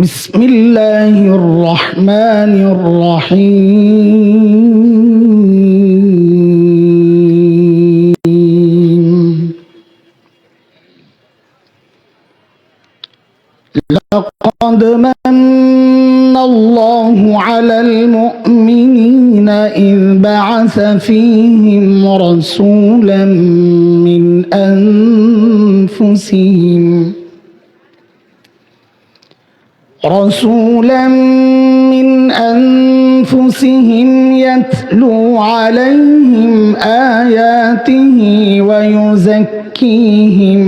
بسم الله الرحمن الرحيم. لقد من الله على المؤمنين إذ بعث فيهم رسولا من أنفسهم رسولا من أنفسهم يتلو عليهم آياته ويزكيهم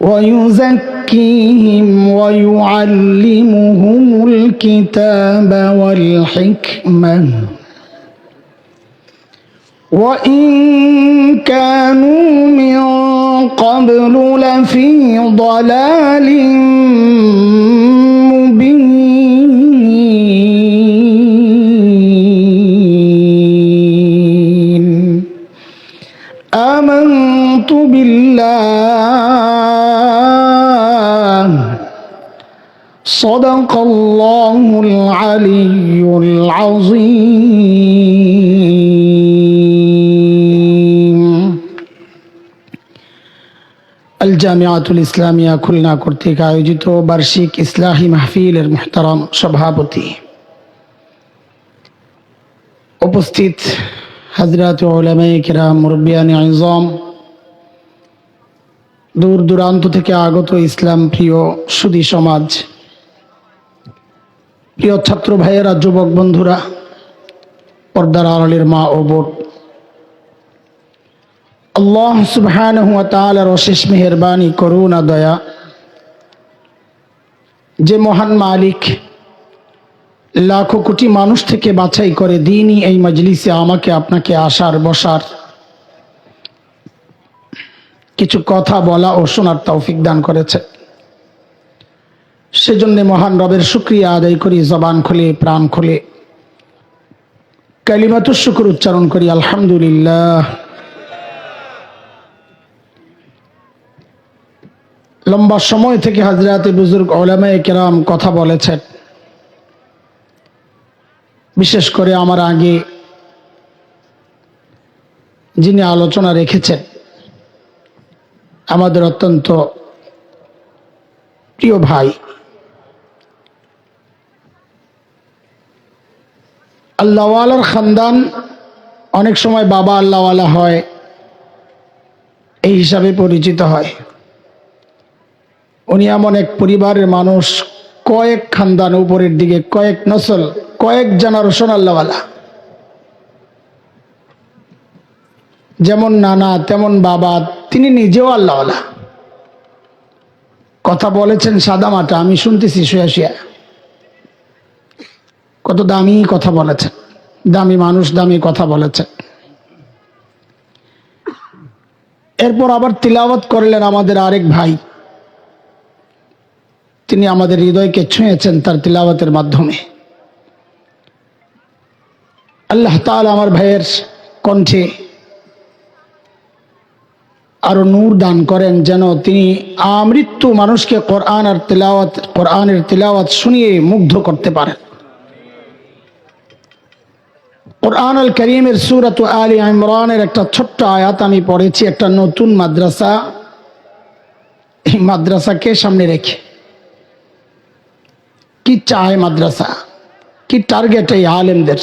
ويزكيهم ويعلمهم الكتاب والحكمة. وإن كانوا من قبل لفي ضلال مبين آمنت بالله صدق الله العلي العظيم জামিয়াতুল ইসলামিয়া খুলনা কর্তৃক আয়োজিত বার্ষিক ইসলাহী মাহফিলের মুহতারাম সভাপতি। উপস্থিত হাজরাত ওলামাই কিরাম দূর দূরান্ত থেকে আগত ইসলাম প্রিয় সুদী সমাজ, প্রিয় ছাত্র ভাইয়েরা, যুবক বন্ধুরা, পর্দার আড়ালের মা ও বোন আল্লাহ সুবহানাহু ওয়া তাআলার অশেষ মেহেরবানি, করুণা, দয়া। যে মহান মালিক লাখো কোটি মানুষ থেকে বাছাই করে দিনই এই মজলিসে আমাকে, আপনাকে আসার, বসার। কিছু কথা বলা ও শোনার তৌফিক দান করেছে। সেজন্য মহান রবের শুক্রিয়া আদায় করি, জবান খুলে, প্রাণ খুলে। কালিমাতুর শুকুর উচ্চারণ করি, আলহামদুলিল্লাহ। লম্বা সময় থেকে হাজরাতে বুজুর্গ ওলামায়ে কেরাম কথা বলেছেন। বিশেষ করে আমার আগে যিনি আলোচনা রেখেছেন, আমাদের অত্যন্ত প্রিয় ভাই, আল্লাহওয়ালার খানদান, অনেক সময় বাবা আল্লাহওয়ালা হয়, এই হিসাবে পরিচিত হয়। উনি এমন এক পরিবারের মানুষ, কয়েক খানদান উপরের দিকে, কয়েক নসল, কয়েক জেনারেশন আল্লাহওয়ালা। যেমন নানা, তেমন বাবা, তিনি নিজেও আল্লাহওয়ালা। কথা বলেছেন সাদা মাটা, আমি শুনতেছি শুয়া শুয়া। কত দামি কথা বলেছেন। দামি মানুষ, দামি কথা বলেছেন। এরপর আবার তিলাওয়াত করলেন আমাদের আরেক ভাই। তিনি আমাদের হৃদয়কে ছুঁয়েছেন তার তিলাওয়াতের মাধ্যমে। আল্লাহ তাআলা আমার ভাইয়ের কণ্ঠে আরও নূর দান করেন যেন তিনি আমৃত্যু মানুষকে কোরআন আর তিলাওয়াত, কোরআনের তিলাওয়াত শুনিয়ে মুগ্ধ করতে পারেন। কোরআন আল করিমের সুরত আলী ইমরানের একটা ছোট্ট আয়াত আমি পড়েছি, একটা নতুন মাদ্রাসা। এই মাদ্রাসাকে সামনে রেখে। কি চায় মাদ্রাসা? কি টার্গেট এই আলেমদের?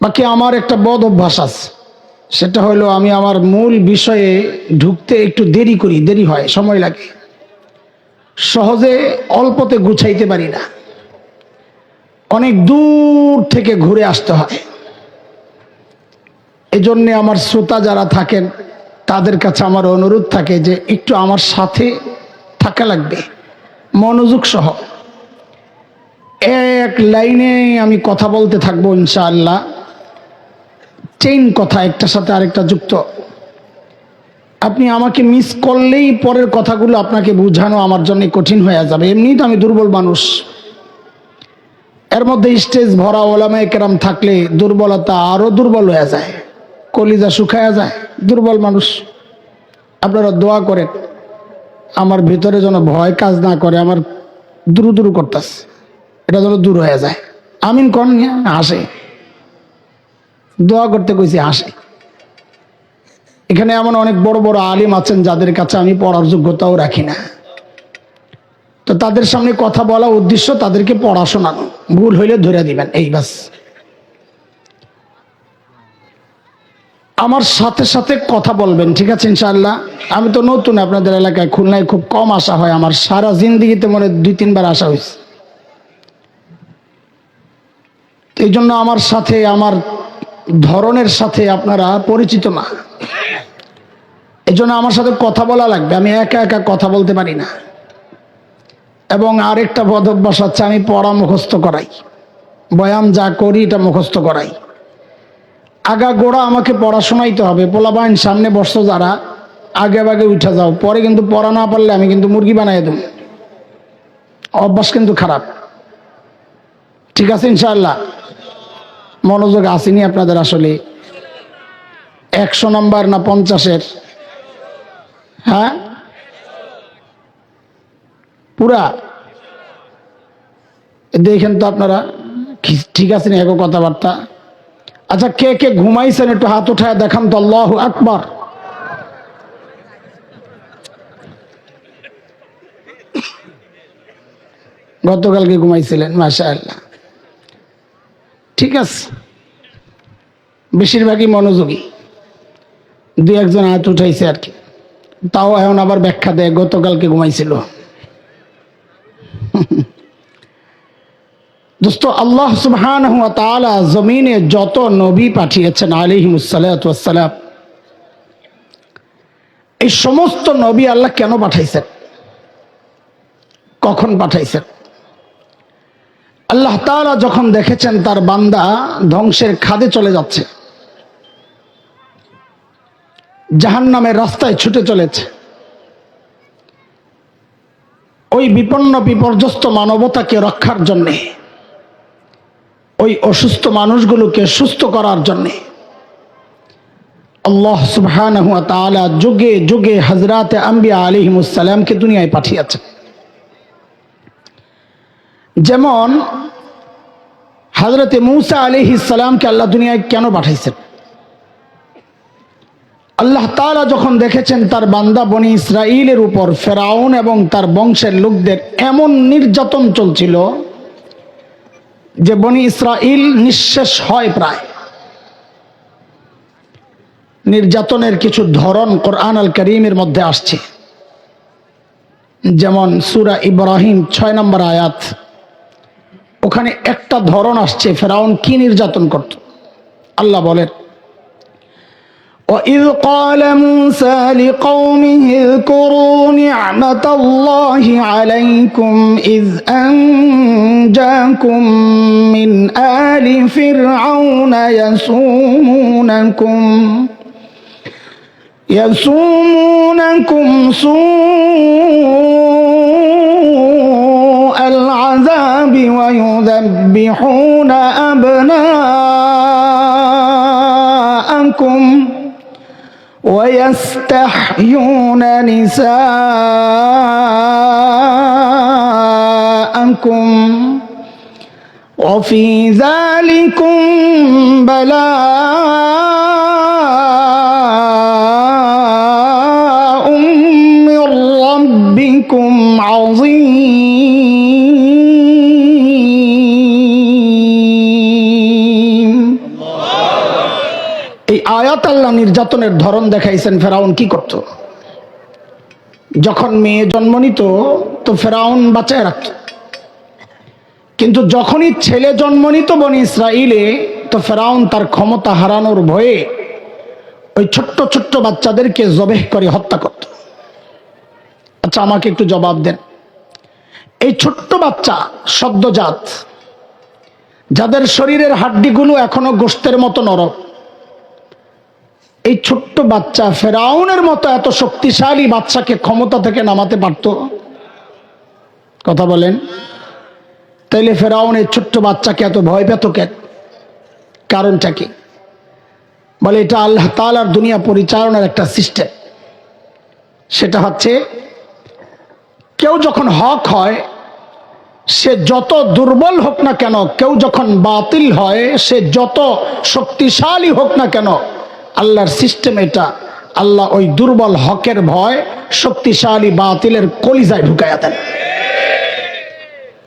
বাকি আমার একটা বদ অভ্যাস আছে। সেটা হলো আমি আমার মূল বিষয়ে ঢুকতে একটু দেরি করি, দেরি হয়, সময় লাগে। সহজে অল্পতে গুছাইতে পারি না। অনেক দূর থেকে ঘুরে আসতে হয়। এজন্যে আমার শ্রোতা যারা থাকেন, তাদের কাছে আমার অনুরোধ থাকে যে একটু আমার সাথে থাকা লাগবে। মনোযোগ সহ। এক লাইনে আমি কথা বলতে থাকব ইনশাআল্লাহ। চেইন কথা একটার সাথে আরেকটা যুক্ত। আপনি আমাকে মিস করলেই পরের কথাগুলো আপনাকে বোঝানো আমার জন্য কঠিন হয়ে যাবে। এমনিই তো আমি দুর্বল মানুষ। এর মধ্যে স্টেজ ভরা ওলামায় কেরাম থাকলে দুর্বলতা আরও দুর্বল হয়ে যায়। কলিজা শুকায়া যায়। দুর্বল মানুষ। আপনারা দোয়া করেন। আমার ভিতরে যেন ভয় কাজ না করে, আমার দূর দূর করতেছে। এটা যেন দূর হয়ে যায়। আমিন কন হাসে দোয়া করতে কইছি হাসে এখানে এমন অনেক বড় বড় আলিম আছেন যাদের কাছে আমি পড়ার যোগ্যতাও রাখি না। তো তাদের সামনে কথা বলা উদ্দেশ্য তাদেরকে পড়া শোনানো ভুল হইলে ধরে দিবেন, এই বাস। আমার সাথে সাথে কথা বলবেন, ঠিক আছে ইনশাআল্লাহ? আমি তো নতুন আপনাদের এলাকায়, খুলনায় খুব কম আসা হয়, আমার সারা জিন্দিগিতে মনে দুই, তিনবার আসা হয়েছে। এই জন্য আমার সাথে, আমার ধরনের সাথে আপনারা পরিচিত না। এই জন্য আমার সাথে কথা বলা লাগবে, আমি একা একা কথা বলতে পারি না। এবং আরেকটা বদ অভ্যাস হচ্ছে, আমি পড়া মুখস্থ করাই। বয়ান যা করি, এটা মুখস্থ করাই। আগা গোড়া আমাকে পড়াশোনাইতে হবে। পোলাবাইন সামনে বসছো যারা, আগে আগে উঠে যাও। পরে কিন্তু পড়া না পারলে আমি কিন্তু মুরগি বানাই দেব। অভ্যাস কিন্তু খারাপ। ঠিক আছে ইনশাআল্লাহ? মনোযোগ আসেনি আপনাদের আসলে। একশো নম্বর না পঞ্চাশের? হ্যাঁ? পুরা? দেখেন তো আপনারা। ঠিক আছে না এগো কথাবার্তা? আচ্ছা কে কে ঘুমাইছেন একটু হাত উঠায় দেখান তো, আল্লাহ আকবার। গতকালকে ঘুমাইছিলেন মাসা আল্লাহ ঠিক আছে। বেশিরভাগই মনোযোগী। দু একজন হাত উঠাইছে আর কি। তাও এখন আবার ব্যাখ্যা দেয়, গতকালকে ঘুমাইছিল। দোস্ত, আল্লাহ সুবহান জমিনে যত নবী পাঠিয়েছেন আলিহিমুসালাম এই সমস্ত নবী আল্লাহ কেন পাঠাইছেন? কখন পাঠাইছেন? আল্লাহ তাআলা যখন দেখেছেন তার বান্দা ধ্বংসের খাদে চলে যাচ্ছে জাহান নামের রাস্তায় ছুটে চলেছে, ওই বিপন্ন বিপর্যস্ত মানবতাকে রক্ষার জন্যে ওই অসুস্থ মানুষগুলোকে সুস্থ করার জন্যে। আল্লাহ তাআলা যুগে যুগে হযরতে আম্বিয়া আলাইহিমুসসালামকে দুনিয়ায় পাঠিয়েছেন। যেমন হযরতে মূসা আলাইহিস সালামকে আল্লাহ দুনিয়ায় কেন পাঠাইছেন? আল্লাহ তাআলা যখন দেখেছেন তার বান্দা বনি ইসরাইলের উপর ফেরাউন এবং তার বংশের লোকদের এমন নির্যাতন চলছিল যে বনি ইসরাইল নিঃশেষ হয় প্রায়। নির্যাতনের কিছু ধরন কোরআন আল করিমের মধ্যে আসছে। যেমন সুরা ইব্রাহিম ছয় নম্বর আয়াত, ওখানে একটা ধরন আসছে, ফেরাউন কি নির্যাতন করত? আল্লাহ বলেন وإذ قال موسى لقومه اذكروا نعمة الله عليكم إذ أنجاكم من آل فرعون يسومونكم يسومونكم سوء العذاب ويذبحون أبناءكم ويستحيون نساءكم وفي ذلكم بلاء من ربكم عظيم. এই আয়াত আল্লাহ নির্যাতনের ধরন দেখাইছেন, ফেরাউন কি করত? যখন মেয়ে জন্ম নিত, তো ফেরাউন বাঁচায় রাখত। কিন্তু যখনই ছেলে জন্ম নিত বনি ইসরাইলে, তো ফেরাউন তার ক্ষমতা হারানোর ভয়ে ওই ছোট্ট ছোট্ট বাচ্চাদেরকে জবেহ করে হত্যা করত। আচ্ছা আমাকে একটু জবাব দেন। এই ছোট্ট বাচ্চা সদ্যজাত যাদের শরীরের হাড্ডিগুলো এখনও গোস্তের মতো নরম এই ছোট্ট বাচ্চা ফেরাউনের মতো এত শক্তিশালী বাচ্চাকে ক্ষমতা থেকে নামাতে পারত? কথা বলেন। তাইলে ফেরাউন এই ছোট্ট বাচ্চাকে এত ভয় পেত কেন? কারণটা কি? বলে এটা আল্লাহ তালার দুনিয়া পরিচালনার একটা সিস্টেম। সেটা হচ্ছে, কেউ যখন হক হয়, সে যত দুর্বল হোক না কেন, কেউ যখন বাতিল হয়, সে যত শক্তিশালী হোক না কেন আল্লাহর সিস্টেম এটা। আল্লাহ ওই দুর্বল হকের ভয় শক্তিশালী বাতিলের কলিজায় ঢুকাইয়া দেন।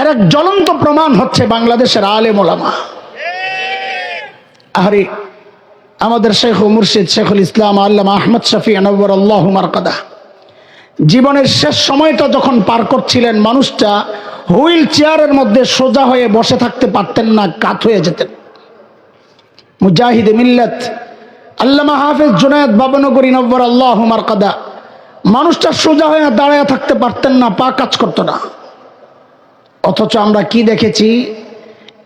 এর এক জ্বলন্ত প্রমাণ হচ্ছে বাংলাদেশের আলেম ওলামা। আরে আমাদের শেখ মুর্শিদ শেখুল ইসলাম আল্লামা আহমদ শফি আনবর আল্লাহ মারকাদা। জীবনের শেষ সময়টা যখন পার করছিলেন, মানুষটা হুইল চেয়ারের মধ্যে সোজা হয়ে বসে থাকতে পারতেন না, কাত হয়ে যেতেন। মুজাহিদ মিল্লাত আল্লামা হাফেজ জুনায়দ বাবনগরী নব্বর আল্লাহ মারকাদা। মানুষটা সোজা হয়ে দাঁড়ায় থাকতে পারতেন না, পা কাজ করতো না। অথচ আমরা কি দেখেছি?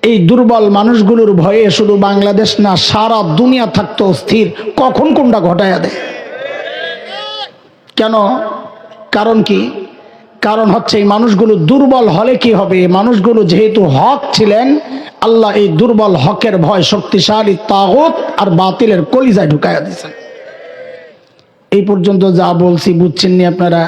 এই দুর্বল মানুষগুলোর ভয়ে শুধু বাংলাদেশ না, সারা দুনিয়া থাকতো স্থির কখন কোনটা ঘটায়া দেয়? কেন? কারণ কি? কারণ হচ্ছে এই মানুষগুলো দুর্বল হলে কি হবে? মানুষগুলো যেহেতু হক ছিলেন, আল্লাহ এই দুর্বল হকের ভয় শক্তিশালী তাগত আর বাতিলের কলিজায় ঢুকাইয়া দিয়েছেন। এই পর্যন্ত যা বলছি বুঝছেননি আপনারা?